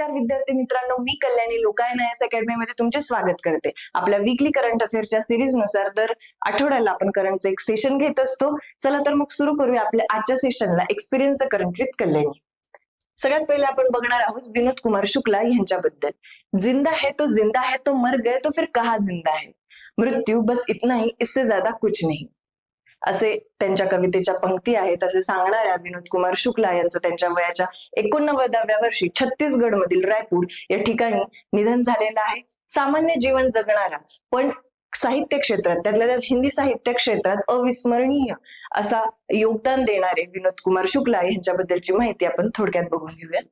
नमस्कार विद्यार्थी मित्रांनो मी कल्याणी लोकायना एस अकॅडमीमध्ये तुमचे स्वागत करते. आपल्या वीकली करंट अफेअरच्या सिरीजनुसार दर आठवड्याला आपण करंटचं एक सेशन घेत असतो. चला तर मग सुरू करूया आपल्या आजच्या सेशनला एक्सपिरियन्स करंट विथ कल्याणी. सगळ्यात पहिले आपण बघणार आहोत विनोद कुमार शुक्ला यांच्याबद्दल. जिंदा है तो जिंदा है तो मर गए तो फिर कहा जिंदा है? मृत्यू बस इतना ही इससे ज्यादा कुछ नाही. असे त्यांच्या कवितेच्या पंक्ती आहेत असे सांगणाऱ्या विनोद कुमार शुक्ला यांचं त्यांच्या वयाच्या एकोणनव्वदाव्या वर्षी छत्तीसगड मधील रायपूर या ठिकाणी निधन झालेलं आहे. सामान्य जीवन जगणारा पण साहित्य क्षेत्रात त्यातल्या त्यात हिंदी साहित्य क्षेत्रात अविस्मरणीय असा योगदान देणारे विनोद कुमार शुक्ला यांच्याबद्दलची माहिती आपण थोडक्यात बघून घेऊयात.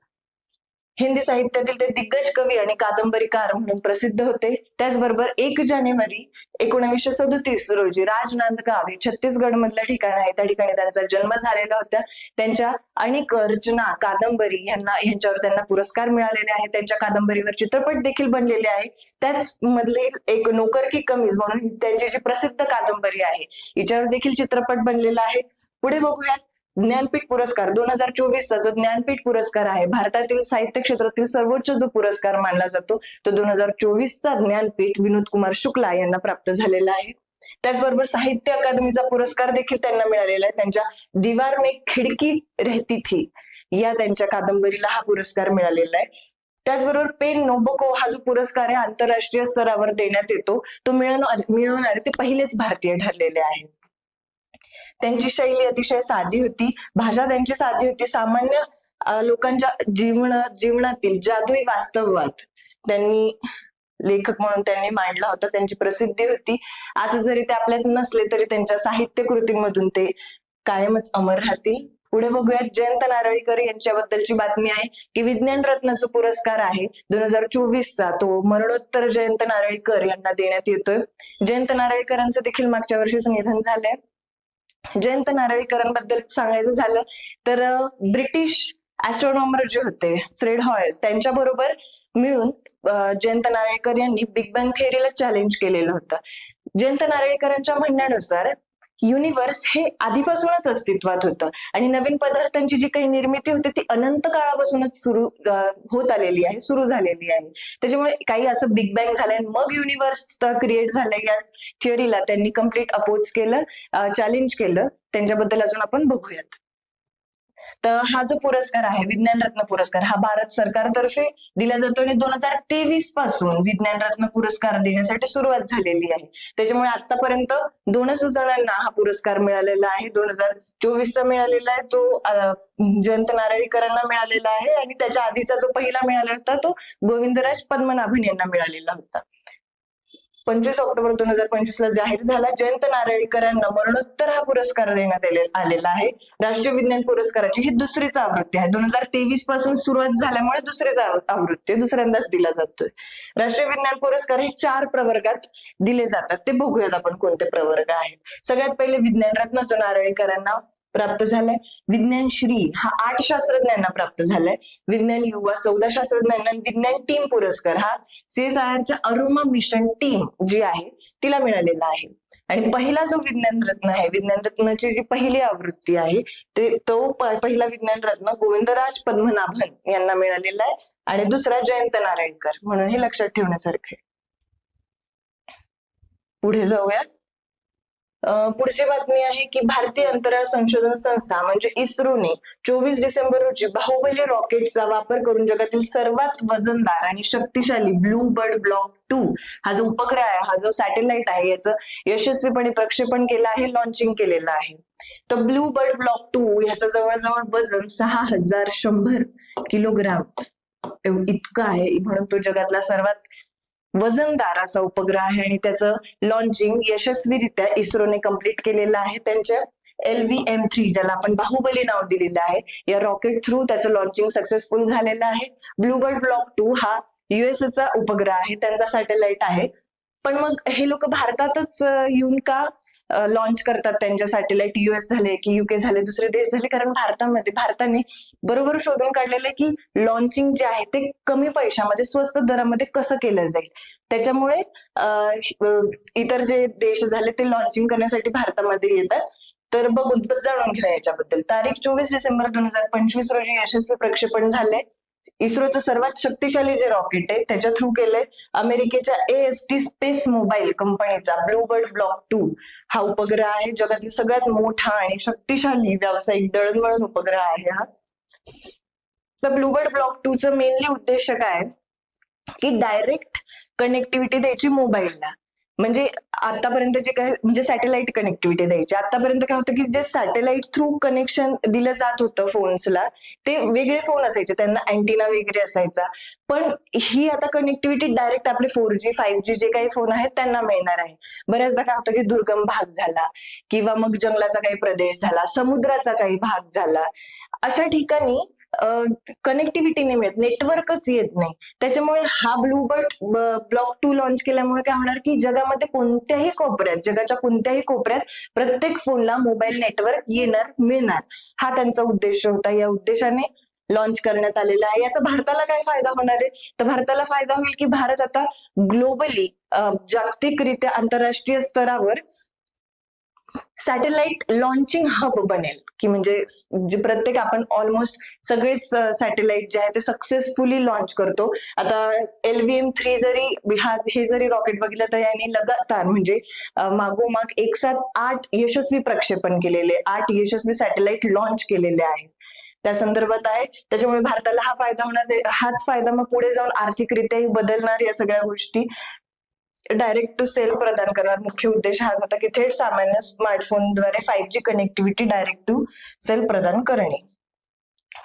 हिंदी साहित्यातील ते दिग्गज कवी आणि कादंबरीकार म्हणून प्रसिद्ध होते. त्याचबरोबर एक जानेवारी एकोणीसशे सदोतीस रोजी राजनांदगाव हे छत्तीसगड मधलं ठिकाण आहे. त्या ठिकाणी त्यांचा जन्म झालेला होता. त्यांच्या अनेक रचना कादंबरी यांना यांच्यावर त्यांना पुरस्कार मिळालेले आहेत. त्यांच्या कादंबरीवर चित्रपट देखील बनलेले आहे त्याच मधले एक नोकर की कमीज म्हणून त्यांची जी प्रसिद्ध कादंबरी आहे हिच्यावर देखील चित्रपट बनलेला आहे. पुढे बघूयात. ज्ञानपीठ पुरस्कार दोन हजार चोवीसचा जो ज्ञानपीठ पुरस्कार आहे भारतातील साहित्य क्षेत्रातील सर्वोच्च जो पुरस्कार मानला जातो तो दोन हजार चोवीसचा ज्ञानपीठ विनोद कुमार शुक्ला यांना प्राप्त झालेला आहे. त्याचबरोबर साहित्य अकादमीचा पुरस्कार देखील त्यांना मिळालेला आहे. त्यांच्या दिवार में खिडकी रहती थी या त्यांच्या कादंबरीला हा पुरस्कार मिळालेला आहे. त्याचबरोबर पेन नोबोको हा जो पुरस्कार आहे आंतरराष्ट्रीय स्तरावर देण्यात येतो तो मिळवणार मिळवणारे ते पहिलेच भारतीय ठरलेले आहेत. त्यांची शैली अतिशय साधी होती. भाषा त्यांची साधी होती. सामान्य लोकांच्या जीवन जीवनातील जादुई वास्तववाद त्यांनी लेखक म्हणून त्यांनी मांडला होता. त्यांची प्रसिद्धी होती. आज जरी ते आपल्यात नसले तरी त्यांच्या साहित्य कृतीमधून ते कायमच अमर राहतील. पुढे बघूयात जयंत नारळीकर यांच्याबद्दलची बातमी आहे की विज्ञान रत्नाचा पुरस्कार आहे. दोन हजार चोवीसचा तो मरणोत्तर जयंत नारळीकर यांना देण्यात येतोय. जयंत नारळीकरांचं देखील मागच्या वर्षीच निधन झालंय. जयंत नारळीकरांबद्दल सांगायचं झालं तर ब्रिटिश ऍस्ट्रॉनॉमर जे होते फ्रेड हॉयल त्यांच्या बरोबर मिळून जयंत नारळीकर यांनी बिग बँग थेअरीला चॅलेंज केलेलं होतं. जयंत नारळीकरांच्या म्हणण्यानुसार युनिव्हर्स हे आधीपासूनच अस्तित्वात होतं. आणि नवीन पदार्थांची जी काही निर्मिती होते ती अनंत काळापासूनच सुरू होत आलेली आहे सुरू झालेली आहे. त्याच्यामुळे काही असं बिग बँग झालंय आणि मग युनिव्हर्स क्रिएट झालंय या थिअरीला त्यांनी कंप्लीट अपोज केलं चॅलेंज केलं. त्यांच्याबद्दल अजून आपण बघूयात. तर हा जो पुरस्कार आहे विज्ञान रत्न पुरस्कार हा भारत सरकारतर्फे दिला जातो आणि दोन हजार तेवीसपासून विज्ञान रत्न पुरस्कार देण्यासाठी सुरुवात झालेली आहे. त्याच्यामुळे आतापर्यंत दोनच जणांना हा पुरस्कार मिळालेला आहे. दोन हजार चोवीसचा मिळालेला आहे तो जयंत नारळीकरांना मिळालेला आहे आणि त्याच्या आधीचा जो पहिला मिळाला होता तो गोविंदराज पद्मनाभन यांना मिळालेला होता. पंचवीस ऑक्टोबर दोन हजार पंचवीस ला जाहीर झाला. जयंत नारळीकरांना मरणोत्तर हा पुरस्कार देण्यात आलेला आहे. राष्ट्रीय विज्ञान पुरस्काराची ही दुसरीच आवृत्ती आहे. दोन हजार तेवीसपासून सुरुवात झाल्यामुळे दुसरीच आवृत्ती दुसऱ्यांदाच दिला जातोय. राष्ट्रीय विज्ञान पुरस्कार हे चार प्रवर्गात दिले जातात. ते बघूयात आपण कोणते प्रवर्ग आहेत. सगळ्यात पहिले विज्ञान रत्न जो नारळीकरांना प्राप्त झालाय. विज्ञान श्री हा आठ शास्त्रज्ञांना प्राप्त झालाय. विज्ञान युवा चौदा शास्त्रज्ञांना आणि विज्ञान टीम पुरस्कार. हा सीएसआयआरच्या अरोमा मिशन टीम जी आहे तिला मिळालेला आहे. आणि पहिला जो विज्ञान रत्न आहे विज्ञान रत्नाची जी पहिली आवृत्ती आहे ते तो पहिला विज्ञान रत्न गोविंदराज पद्मनाभन यांना मिळालेला आहे. आणि दुसरा जयंत नारायणकर म्हणून हे लक्षात ठेवण्यासारखं आहे. पुढे जाऊयात. पुढची बातमी आहे की भारतीय अंतराळ संशोधन संस्था म्हणजे इस्रोने चोवीस डिसेंबर रोजी बाहुबली रॉकेटचा वापर करून जगातील सर्वात वजनदार आणि शक्तिशाली ब्लू बर्ड ब्लॉक टू हा जो उपग्रह आहे हा जो सॅटेलाइट आहे याचं यशस्वीपणे प्रक्षेपण केलं आहे लॉन्चिंग केलेलं आहे. तर ब्लू बर्ड ब्लॉक टू ह्याचं जवळजवळ वजन सहा हजार शंभर किलोग्राम. इतकं आहे म्हणून तो जगातला सर्वात वजनदार असा उपग्रह आहे आणि त्याचं लॉन्चिंग यशस्वीरित्या इस्रोने कंप्लीट केलेलं आहे. त्यांच्या एल व्ही एम थ्री ज्याला आपण बाहुबली नाव दिलेलं आहे या रॉकेट थ्रू त्याचं लॉन्चिंग सक्सेसफुल झालेलं आहे. ब्लूबर्ड ब्लॉक टू हा युएसचा उपग्रह आहे त्यांचा सॅटेलाइट आहे. पण मग हे लोक भारतातच येऊन का लॉन्च करतात त्यांच्या सॅटेलाइट युएस झाले की युके झाले दुसरे देश झाले. कारण भारतामध्ये भारताने बरोबर शोधून काढलेलं की लॉन्चिंग जे आहे ते कमी पैशामध्ये स्वस्त दरामध्ये कसं केलं जाईल. त्याच्यामुळे इतर जे देश झाले ते लॉन्चिंग करण्यासाठी भारतामध्ये येतात. तर बघून जाणून घेऊया याच्याबद्दल. तारीख चोवीस डिसेंबर दोन हजार पंचवीस रोजी यशस्वी प्रक्षेपण झाले इस्रोचं सर्वात शक्तिशाली जे रॉकेट आहे त्याच्या थ्रू केलंय अमेरिकेच्या A S T space mobile कंपनीचा ब्लूबर्ड ब्लॉक टू हा उपग्रह आहे जगातील सगळ्यात मोठा आणि शक्तिशाली व्यावसायिक दळणवळण उपग्रह आहे हा. तर ब्लूबर्ड ब्लॉक टू च मेनली उद्देश काय आहे? की डायरेक्ट कनेक्टिव्हिटी द्यायची मोबाईलला म्हणजे आतापर्यंत जे काय म्हणजे सॅटेलाइट कनेक्टिव्हिटी द्यायची. आतापर्यंत काय होतं की जे सॅटेलाइट थ्रू कनेक्शन दिलं जात होतं फोन्सला ते वेगळे फोन असायचे. त्यांना अँटिना वगैरे असायचा. पण ही आता कनेक्टिव्हिटी डायरेक्ट आपले फोर जी फाईव्ह जी जे काही फोन आहेत त्यांना मिळणार आहे. बऱ्याचदा काय होतं की दुर्गम भाग झाला किंवा मग जंगलाचा काही प्रदेश झाला समुद्राचा काही भाग झाला. अशा ठिकाणी कनेक्टिव्हिटी नाही मिळत नेटवर्कच येत नाही. त्याच्यामुळे हा ब्लूबर्ड ब्लॉक टू लॉन्च केल्यामुळे काय होणार की जगामध्ये कोणत्याही कोपऱ्यात जगाच्या कोणत्याही कोपऱ्यात प्रत्येक फोनला मोबाईल नेटवर्क येणार मिळणार. हा त्यांचा उद्देश होता. या उद्देशाने लॉन्च करण्यात आलेला आहे. याचा भारताला काय फायदा होणार आहे? तर भारताला फायदा होईल की भारत आता ग्लोबली जागतिकरित्या आंतरराष्ट्रीय स्तरावर सॅटेलाइट लॉन्चिंग हब बनेल की म्हणजे जे प्रत्येक आपण ऑलमोस्ट सगळेच सॅटेलाइट जे आहे ते सक्सेसफुली लॉन्च करतो. आता एलव्हीएम थ्री जरी हा हे जरी रॉकेट बघितलं तर याने लगातार म्हणजे मागोमाग एक सात आठ यशस्वी प्रक्षेपण केलेले आठ यशस्वी सॅटेलाइट लॉन्च केलेले आहेत. त्या संदर्भात आहे. त्याच्यामुळे भारताला हा फायदा होणार हाच फायदा मग पुढे जाऊन आर्थिकरित्याही बदलणार या सगळ्या गोष्टी. डायरेक्ट टू सेल प्रदान करणार. मुख्य उद्देश हाच होता की थेट सामान्य स्मार्टफोनद्वारे five G connectivity direct to cell प्रदान करणे.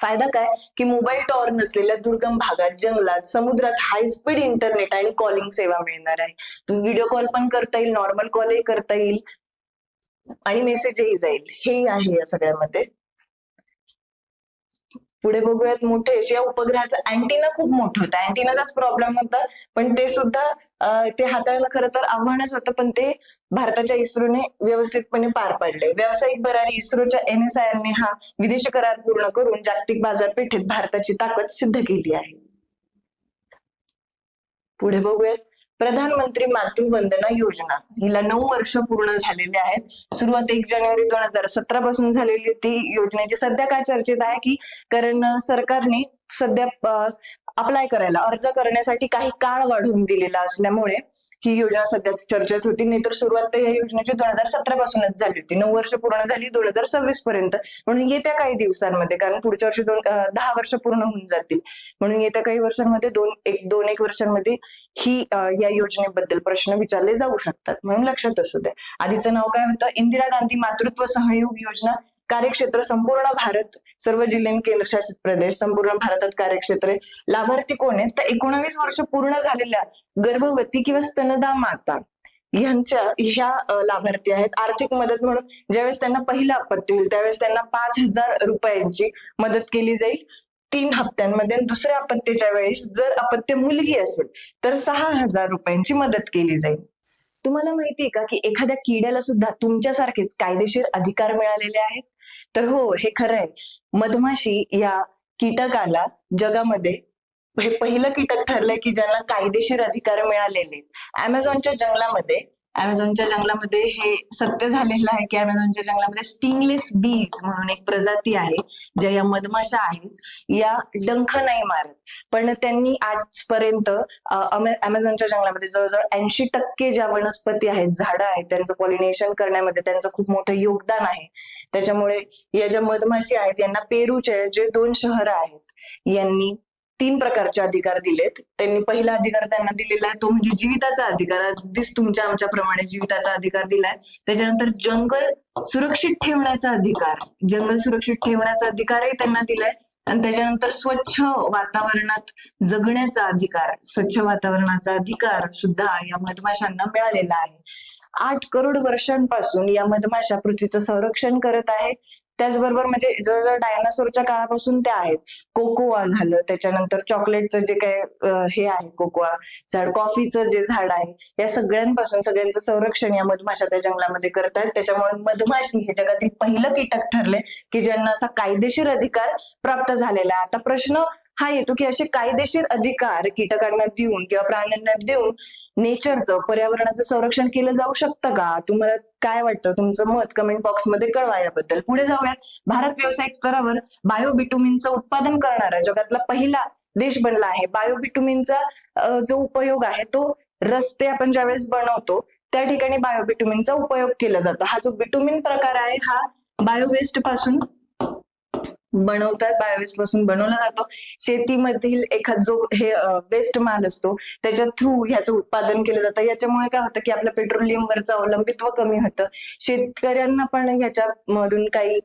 फायदा काय? की मोबाईल टॉवर नसलेल्या दुर्गम भागात जंगलात समुद्रात हाय स्पीड इंटरनेट आणि कॉलिंग सेवा मिळणार आहे. तुम्ही व्हिडिओ कॉल पण करता येईल नॉर्मल कॉलही करता येईल आणि मेसेजही जाईल. हे आहे या सगळ्यामध्ये. पुढे बघूयात मोठे. या उपग्रहाचं अँटिना खूप मोठं होतं. अँटिनाचाच प्रॉब्लेम होता. पण ते सुद्धा ते हाताळणं खरं तर आव्हानच होतं पण ते भारताच्या इस्रोने व्यवस्थितपणे पार पाडले व्यावसायिक भरारी इस्रोच्या एन एस आय ने हा विदेशी करार पूर्ण करून जागतिक बाजारपेठेत भारताची ताकद सिद्ध केली आहे. पुढे बघूयात. प्रधानमंत्री मातृ वंदना योजना. हिला नऊ वर्ष पूर्ण झालेले आहेत. सुरुवात एक जानेवारी दोन हजार सतरा पासून झालेली होती. योजनेची सध्या काय चर्चेत आहे की कारण सरकारने सध्या अप्लाय करायला अर्ज करण्यासाठी काही काळ वाढवून दिलेला असल्यामुळे ही योजना सध्या चर्चेत होती. नाहीतर सुरुवात तर या योजनेची दोन हजार सतरा पासूनच झाली होती. नऊ वर्ष पूर्ण झाली दोन हजार सव्वीस पर्यंत. म्हणून येत्या काही दिवसांमध्ये कारण पुढच्या वर्षी दोन दहा वर्ष पूर्ण होऊन जातील. म्हणून येत्या काही वर्षांमध्ये दोन एक दोन एक वर्षांमध्ये ही या योजनेबद्दल प्रश्न विचारले जाऊ शकतात. म्हणून लक्षात असू द्या. आधीचं नाव काय होतं? इंदिरा गांधी मातृत्व सहयोग योजना. कार्यक्षेत्र संपूर्ण भारत सर्व जिल्हे केंद्रशासित प्रदेश संपूर्ण भारतात कार्यक्षेत्र लाभार्थी कोण आहेत? तर एकोणावीस वर्ष पूर्ण झालेल्या गर्भवती किंवा स्तनदा माता ह्यांच्या ह्या लाभार्थी आहेत. आर्थिक मदत म्हणून ज्यावेळेस त्यांना पहिला आपत्ती होईल त्यावेळेस त्यांना पाच हजार रुपयांची मदत केली जाईल. तीन हप्त्यांमध्ये दुसऱ्या आपत्तीच्या वेळेस जर अपत्य मुलगी असेल तर सहा हजार रुपयांची मदत केली जाईल. तुम्हाला माहितीये का की एखाद्या किड्याला सुद्धा तुमच्यासारखेच कायदेशीर अधिकार मिळालेले आहेत? तर हो हे खरं आहे. मधमाशी या कीटकाला जगामध्ये हे पहिलं कीटक ठरलंय की ज्यांना कायदेशीर अधिकार मिळालेले आहेत. अमेझॉनच्या जंगलामध्ये अमेझॉनच्या जंगलामध्ये हे सत्य झालेलं आहे की अमेझॉनच्या जंगलामध्ये स्टिंगलेस बीज म्हणून एक प्रजाती आहे ज्या या मधमाशा आहेत या डंख नाही मारत. पण त्यांनी आजपर्यंत अमेझॉनच्या जंगलामध्ये जवळजवळ ऐंशी टक्के ज्या वनस्पती आहेत झाडं आहेत त्यांचं पॉलिनेशन करण्यामध्ये त्यांचं खूप मोठं योगदान आहे. त्याच्यामुळे या ज्या मधमाशी आहेत यांना पेरूचे जे दोन शहरं आहेत यांनी तीन प्रकारचे अधिकार दिलेत. त्यांनी पहिला अधिकार त्यांना दिलेला आहे तो म्हणजे जीविताचा अधिकार. अगदीच तुमच्या आमच्या प्रमाणे जीविताचा अधिकार दिलाय. त्याच्यानंतर जंगल सुरक्षित ठेवण्याचा अधिकार. जंगल सुरक्षित ठेवण्याचा अधिकारही त्यांना दिलाय. आणि त्याच्यानंतर स्वच्छ वातावरणात जगण्याचा अधिकार स्वच्छ वातावरणाचा अधिकार सुद्धा या मधमाशांना मिळालेला आहे. आठ करोड वर्षांपासून या मधमाशा पृथ्वीचं संरक्षण करत आहे. त्याचबरोबर म्हणजे जवळजवळ डायनासोरच्या काळापासून त्या आहेत. कोकोआ झालं त्याच्यानंतर चॉकलेटचं जे काय हे आहे कोकोआ झाड कॉफीचं जे झाड आहे या सगळ्यांपासून सगळ्यांचं संरक्षण या मधमाशा त्या जंगलामध्ये करतात. त्याच्यामुळे मधमाशी हे जगातील पहिलं कीटक ठरले की ज्यांना असा कायदेशीर अधिकार प्राप्त झालेला आहे. आता प्रश्न हा येतो की असे कायदेशीर अधिकार कीटकांना देऊन किंवा प्राण्यांना देऊन नेचरचं पर्यावरणाचं संरक्षण केलं जाऊ शकतं का? तुम्हाला काय वाटतं? तुमचं मत कमेंट बॉक्समध्ये कळवा याबद्दल. पुढे जाऊयात. भारत व्यावसायिक स्तरावर बायोबिटुमिनचं उत्पादन करणारा जगातला पहिला देश बनला आहे. बायोबिटुमिनचा जो उपयोग आहे तो रस्ते आपण ज्यावेळेस बनवतो त्या ठिकाणी बायोबिटुमिनचा उपयोग केला जातो. हा जो बिटुमिन प्रकार आहे हा बायोवेस्टपासून बनवतात बायोवेस्टपासून बनवला जातो. शेतीमधील एखाद जो हे वेस्ट माल असतो त्याच्या थ्रू ह्याचं उत्पादन केलं जातं. याच्यामुळे काय होतं की आपलं पेट्रोलियमवरचं अवलंबित्व कमी होतं. शेतकऱ्यांना पण ह्याच्यामधून काही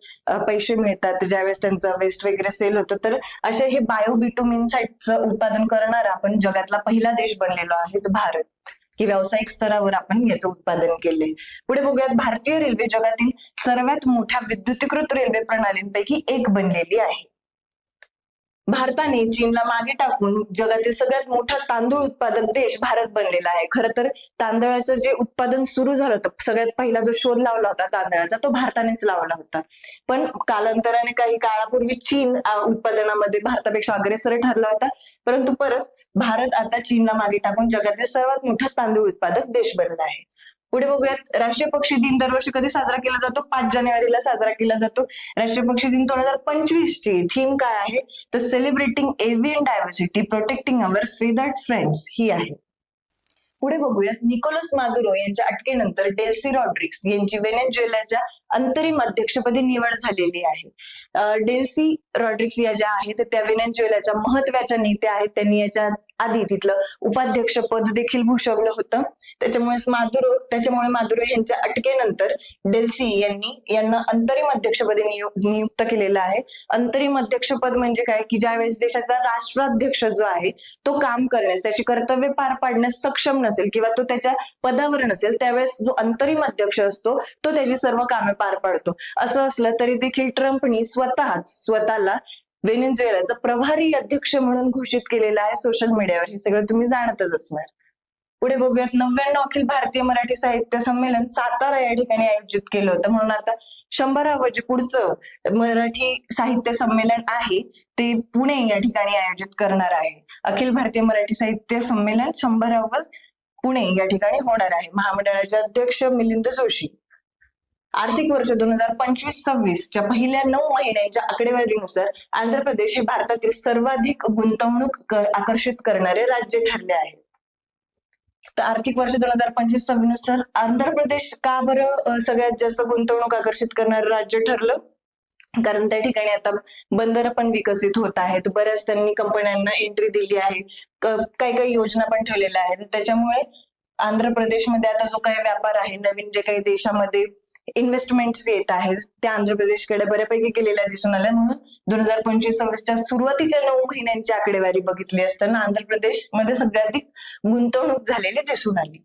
पैसे मिळतात. ज्यावेळेस त्यांचं वेस्ट वगैरे सेल होतं. तर असे हे बायोबिटुमिनसाइडचं उत्पादन करणारा आपण जगातला पहिला देश बनलेलो आहे भारत. की व्यावसायिक स्तरावर आपण याचं उत्पादन केले पुढे बघूयात भारतीय रेल्वे जगातील सर्वात मोठ्या विद्युतीकृत रेल्वे प्रणालींपैकी एक बनलेली आहे. भारताने चीनला मागे टाकून जगातील सगळ्यात मोठा तांदूळ उत्पादक देश भारत बनलेला आहे. खरं तर तांदळाचं जे उत्पादन सुरू झालं होतं सगळ्यात पहिला जो शोध लावला होता तांदळाचा तो भारतानेच लावला होता. पण कालांतराने काही काळापूर्वी चीन उत्पादनामध्ये भारतापेक्षा अग्रेसर ठरला होता. परंतु परत भारत आता चीनला मागे टाकून जगातील सर्वात मोठा तांदूळ उत्पादक देश बनला आहे. पुढे बघूयात. राष्ट्रीय पक्षी दिन दरवर्षी कधी साजरा केला जातो? पाच जानेवारीला साजरा केला जातो. राष्ट्रीय पक्षी दिन दोन हजार पंचवीस ची थीम काय आहे? तर celebrating avian diversity protecting our feathered friends ही आहे. पुढे बघूयात. निकोलस मादुरो यांच्या अटकेनंतर डेल्सी रॉड्रिक्स यांची व्हेनेझुएलाच्या अंतरिम अध्यक्षपदी निवड झालेली आहे. डेल्सी रॉड्रिक्स या ज्या आहेत त्या व्हेनेझुएलाच्या महत्त्वाच्या नेत्या आहेत. त्यांनी याच्या आधी तिथलं उपाध्यक्ष पद देखील भूषवलं होतं. त्याच्यामुळे माधुरो त्याच्यामुळे माधुरो यांच्या अटकेनंतर डेल्सी यांनी यांना अंतरिम अध्यक्षपदी नियुक्त केलेलं आहे. अंतरिम अध्यक्षपद म्हणजे काय? की ज्यावेळेस देशाचा राष्ट्राध्यक्ष जो आहे तो काम करण्यास त्याची कर्तव्य पार पाडण्यास सक्षम नसेल किंवा तो त्याच्या पदावर नसेल त्यावेळेस जो अंतरिम अध्यक्ष असतो तो त्याची सर्व कामे पार पाडतो. असं असलं तरी देखील ट्रम्पनी स्वतःच स्वतःला व्हेनेझुएलाचा प्रभारी अध्यक्ष म्हणून घोषित केलेला आहे सोशल मीडियावर हे सगळं तुम्ही जाणतच असणार. पुढे बघूयात नव्याण्णव अखिल भारतीय मराठी साहित्य संमेलन सातारा या ठिकाणी आयोजित केलं होतं. म्हणून आता शंभरावं जे पुढचं मराठी साहित्य संमेलन आहे ते पुणे या ठिकाणी आयोजित करणार आहे. अखिल भारतीय मराठी साहित्य संमेलन शंभरावं पुणे या ठिकाणी होणार आहे. महामंडळाचे अध्यक्ष मिलिंद जोशी. आर्थिक वर्ष दोन हजार पंचवीस सव्वीसच्या पहिल्या नऊ महिन्यांच्या आकडेवारीनुसार आंध्र प्रदेश हे भारतातील सर्वाधिक गुंतवणूक कर, आकर्षित करणारे राज्य ठरले आहे. तर आर्थिक वर्ष दोन हजार पंचवीस सव्वीसनुसार आंध्र प्रदेश का बरं सगळ्यात जास्त गुंतवणूक आकर्षित करणारं राज्य ठरलं? कारण त्या ठिकाणी आता बंदर पण विकसित होत आहेत. बऱ्याच त्यांनी कंपन्यांना एंट्री दिली आहे. काही काही योजना पण ठेवलेल्या आहेत. त्याच्यामुळे आंध्र प्रदेशमध्ये आता जो काही व्यापार आहे नवीन जे काही देशामध्ये इन्व्हेस्टमेंट येत आहेत त्या आंध्र प्रदेशकडे बऱ्यापैकी केलेल्या दिसून आल्या. म्हणून दोन हजार पंचवीस सव्वीसच्या सुरुवातीच्या नऊ महिन्यांची आकडेवारी बघितली असताना आंध्र प्रदेशमध्ये सगळ्याधिक गुंतवणूक झालेली दिसून आली.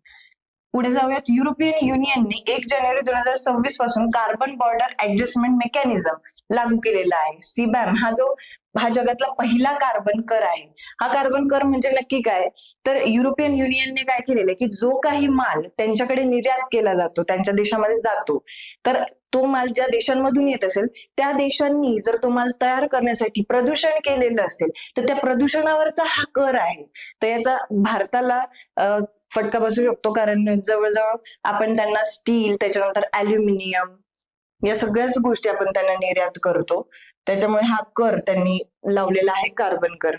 पुढे जाऊयात. युरोपियन युनियनने एक जानेवारी दोन हजार सव्वीसपासून कार्बन बॉर्डर ऍडजस्टमेंट मेकॅनिझम लागू केलेला आहे. सीबॅम हा जो हा जगातला पहिला कार्बन कर आहे. हा कार्बन कर म्हणजे नक्की काय? तर युरोपियन युनियनने काय केलेलं आहे की जो काही माल त्यांच्याकडे निर्यात केला जातो त्यांच्या देशामध्ये जातो तर तो माल ज्या देशांमधून येत असेल त्या देशांनी जर तो माल तयार करण्यासाठी प्रदूषण केलेलं असेल तर त्या प्रदूषणावरचा हा कर आहे. तर याचा भारताला फटका बसू शकतो कारण जवळजवळ आपण त्यांना स्टील त्याच्यानंतर अल्युमिनियम या सगळ्याच गोष्टी आपण त्यांना निर्यात करतो. त्याच्यामुळे हा कर त्यांनी लावलेला आहे कार्बन कर.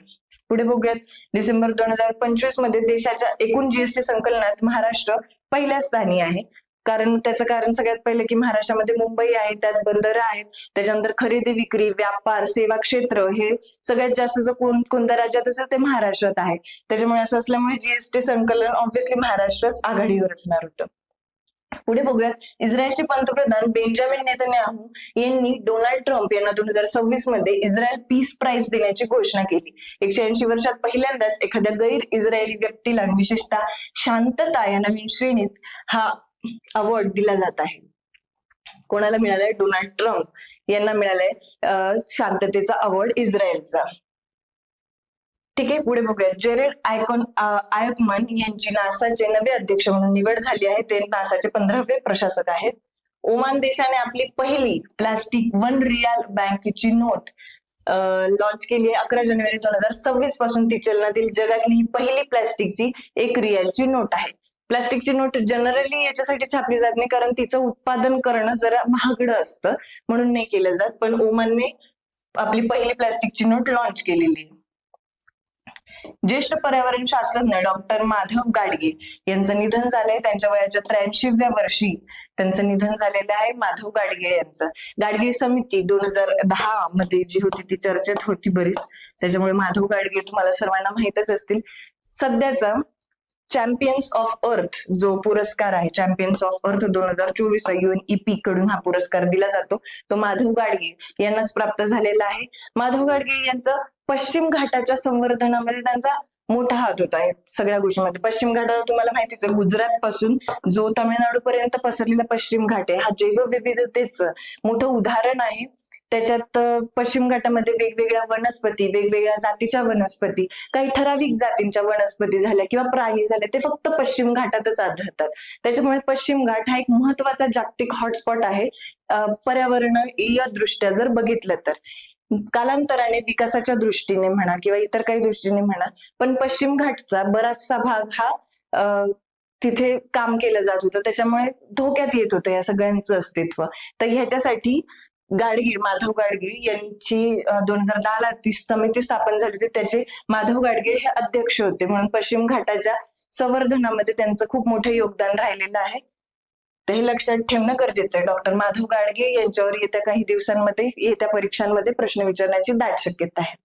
पुढे बघूयात. डिसेंबर दोन हजार पंचवीसमध्ये देशाच्या एकूण जीएसटी संकलनात महाराष्ट्र पहिल्या स्थानी आहे. कारण त्याचं कारण सगळ्यात पहिले की महाराष्ट्रामध्ये मुंबई आहे त्यात बंदरं आहेत. त्याच्यानंतर खरेदी विक्री व्यापार सेवा क्षेत्र हे सगळ्यात जास्त जर कोण कोणत्या राज्यात असेल ते महाराष्ट्रात आहे. त्याच्यामुळे असं असल्यामुळे जीएसटी संकलन ऑब्व्हियसली महाराष्ट्रच आघाडीवर असणार होतं. पुढे बघूयात. इस्रायलचे पंतप्रधान बेंजामिन नेतन्याहू यांनी डोनाल्ड ट्रम्प यांना दोन हजार सव्वीसमध्ये इस्रायल पीस प्राइज देण्याची घोषणा केली. एकशे ऐंशी वर्षात पहिल्यांदाच एखाद्या गैर इस्रायली व्यक्तीला विशेषतः शांतता या नवीन श्रेणीत हा अवॉर्ड दिला जात आहे. कोणाला मिळालाय? डोनाल्ड ट्रम्प यांना मिळालाय शांततेचा अवॉर्ड इस्रायलचा. ठीक आहे पुढे बघूया. जेरेड आयकॉन आयकमन यांची नासाचे नवे अध्यक्ष म्हणून निवड झाली आहे. ते नासाचे पंधरावे प्रशासक आहेत. ओमान देशाने आपली पहिली प्लास्टिक वन रियाल बँकेची नोट लॉन्च केली आहे. अकरा जानेवारी दोन हजार सव्वीसपासून ती चलनातील जगातली ही पहिली प्लास्टिकची एक रियालची नोट आहे. प्लास्टिकची नोट जनरली याच्यासाठी छापली जात नाही कारण तिचं उत्पादन करणं जरा महागडं असतं म्हणून नाही केलं जात. पण ओमानने आपली पहिली प्लास्टिकची नोट लॉन्च केलेली आहे. ज्येष्ठ पर्यावरण शास्त्रज्ञ डॉक्टर माधव गाडगे यांचं निधन झालंय. त्यांच्या वयाच्या त्र्याऐंशीव्या वर्षी त्यांचं निधन झालेलं आहे माधव गाडगे यांचं. गाडगे समिती दोन हजार दहा मध्ये जी होती ती चर्चेत होती बरीच. त्याच्यामुळे माधव गाडगे तुम्हाला सर्वांना माहितच असतील. सध्याचा चॅम्पियन्स ऑफ अर्थ जो पुरस्कार आहे चॅम्पियन्स ऑफ अर्थ दोन हजार चोवीस युएनईपी कडून हा पुरस्कार दिला जातो. तो माधव गाडगीळ यांनाच प्राप्त झालेला आहे. माधव गाडगीळ यांचं पश्चिम घाटाच्या संवर्धनामध्ये त्यांचा मोठा हात होता. सगळ्या गोष्टीमध्ये पश्चिम घाटाला तुम्हाला माहितीच आहे गुजरात पासून जो तामिळनाडू पर्यंत पसरलेला पश्चिम घाट आहे हा जैवविविधतेचं मोठं उदाहरण आहे. त्याच्यात पश्चिम घाटामध्ये वेगवेगळ्या वनस्पती वेगवेगळ्या जातीच्या वनस्पती काही ठराविक जातींच्या वनस्पती झाल्या किंवा प्राणी झाले ते फक्त पश्चिम घाटातच आढळतात. त्याच्यामुळे पश्चिम घाट हा एक महत्त्वाचा जागतिक हॉटस्पॉट आहे पर्यावरणीय दृष्ट्या जर बघितलं तर. कालांतराने विकासाच्या दृष्टीने म्हणा किंवा इतर काही दृष्टीने म्हणा पण पश्चिम घाटचा बराचसा भाग हा तिथे काम केलं जात होतं. त्याच्यामुळे धोक्यात येत होतं या सगळ्यांचं अस्तित्व. तर ह्याच्यासाठी गाडगीळ माधव गाडगीळ यांची दोन हजार दहा ला ती समिती स्थापन झाली होती. त्याचे माधव गाडगीळ हे अध्यक्ष होते. म्हणून पश्चिम घाटाच्या संवर्धनामध्ये त्यांचं खूप मोठं योगदान राहिलेलं आहे. तर हे लक्षात ठेवणं गरजेचं आहे. डॉक्टर माधव गाडगे यांच्यावर येत्या काही दिवसांमध्ये येत्या परीक्षांमध्ये प्रश्न विचारण्याची दाट शक्यता आहे.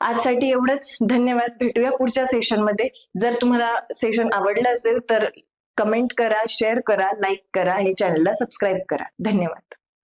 आजसाठी एवढंच. धन्यवाद. भेटूया पुढच्या सेशनमध्ये जर तुम्हाला सेशन आवडलं असेल तर कमेंट करा शेअर करा लाईक करा आणि चॅनलला सबस्क्राईब करा. धन्यवाद.